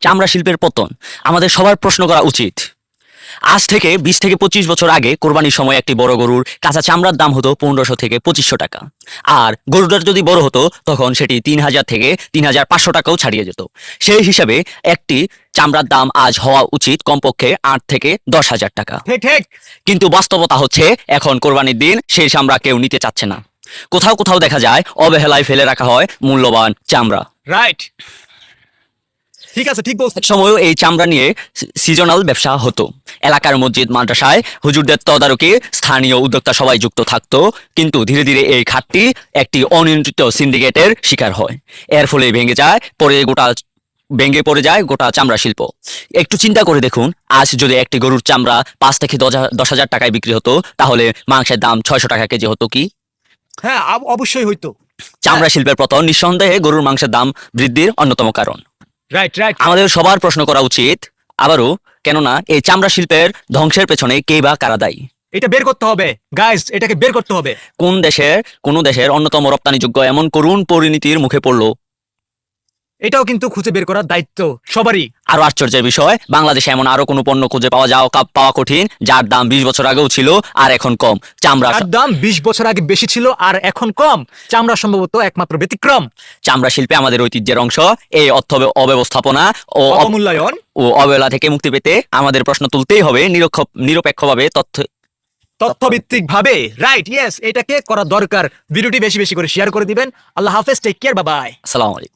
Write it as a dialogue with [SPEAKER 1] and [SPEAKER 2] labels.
[SPEAKER 1] চামড়া শিল্পের পতন। আমাদের সবার প্রশ্ন করা উচিত। আজ থেকে বিশ থেকে পঁচিশ বছর আগে কোরবানির সময় একটি বড় গরুর কাঁচা চামড়ার দাম হতো পনেরোশো থেকে পঁচিশশো টাকা। আর গরুটা যদি বড় হতো তখন সেটি তিন হাজার থেকে তিন হাজার পাঁচশো টাকাও ছাড়িয়ে যেত। সেই হিসাবে একটি চামড়ার দাম আজ হওয়া উচিত কমপক্ষে আট থেকে দশ হাজার টাকা। কিন্তু বাস্তবতা হচ্ছে এখন কোরবানির দিন সেই চামড়া কেউ নিতে চাচ্ছে না। কোথাও কোথাও দেখা যায় অবহেলায় ফেলে রাখা হয় মূল্যবান চামড়া।
[SPEAKER 2] রাইট ঠিক আছে ঠিক বলছেন
[SPEAKER 1] সময়ও এই চামড়া নিয়ে সিজনাল ব্যবসা হতো। এলাকার মসজিদ মাদ্রাসায় হুজুরদের তদারকি স্থানীয় উদ্যোক্তা সবাই যুক্ত থাকতো কিন্তু ধীরে ধীরে এই খাতটি একটি অনিয়ন্ত্রিত সিন্ডিকেটের শিকার হয়। এর ফলে ভেঙে যায় পরে গোটা ভেঙে পড়ে যায় গোটা চামড়া শিল্প। একটু চিন্তা করে দেখুন আজ যদি একটি গরুর চামড়া পাঁচ থেকে দশ হাজার- দশ হাজার টাকায় বিক্রি হতো তাহলে মাংসের দাম ছয়শো টাকা কেজি হতো কি?
[SPEAKER 2] হ্যাঁ অবশ্যই হইতো।
[SPEAKER 1] চামড়া শিল্পের পতন নিঃসন্দেহে গরুর মাংসের দাম বৃদ্ধির অন্যতম কারণ।
[SPEAKER 2] রাইট রাইট
[SPEAKER 1] আমাদের সবার প্রশ্ন করা উচিত আবারও কেননা এই চামড়া শিল্পের ধ্বংসের পেছনে কে বা কারা দায়ী?
[SPEAKER 2] এটা বের করতে হবে। গাইস এটাকে বের করতে হবে।
[SPEAKER 1] কোন দেশের কোন দেশের অন্যতম রপ্তানিযোগ্য এমন করুণ পরিণতির মুখে পড়ল
[SPEAKER 2] এটাও কিন্তু খুঁজে বের করার দায়িত্ব সবারই।
[SPEAKER 1] আরও আশ্চর্যের বিষয় বাংলাদেশে এমন আরও কোনো পণ্য খুঁজে পাওয়া যাওয়া কা- পাওয়া কঠিন যার দাম বিশ বছর আগেও ছিল আর এখন কম। চামড়া
[SPEAKER 2] দাম বিশ বছর আগে বেশি ছিল আর এখন কম। চামড়া সম্ভবত একমাত্র ব্যতিক্রম।
[SPEAKER 1] চামড়া শিল্পে আমাদের ঐতিহ্যের অংশ এই অর্থ অব্যবস্থাপনা ও অব-
[SPEAKER 2] অবমূল্যায়ন।
[SPEAKER 1] ও অবহেলা থেকে মুক্তি পেতে আমাদের প্রশ্ন তুলতেই হবে নিরক্ষ নিরপেক্ষভাবে তথ্য
[SPEAKER 2] তথ্যভিত্তিক ভাবে রাইট ইয়েস এটাকে করা দরকার। ভিডিওটি বেশি বেশি করে শেয়ার করে দিবেন। আল্লাহ হাফেজ টেক কেয়ার বাবাই
[SPEAKER 1] আসসালামু আলাইকুম।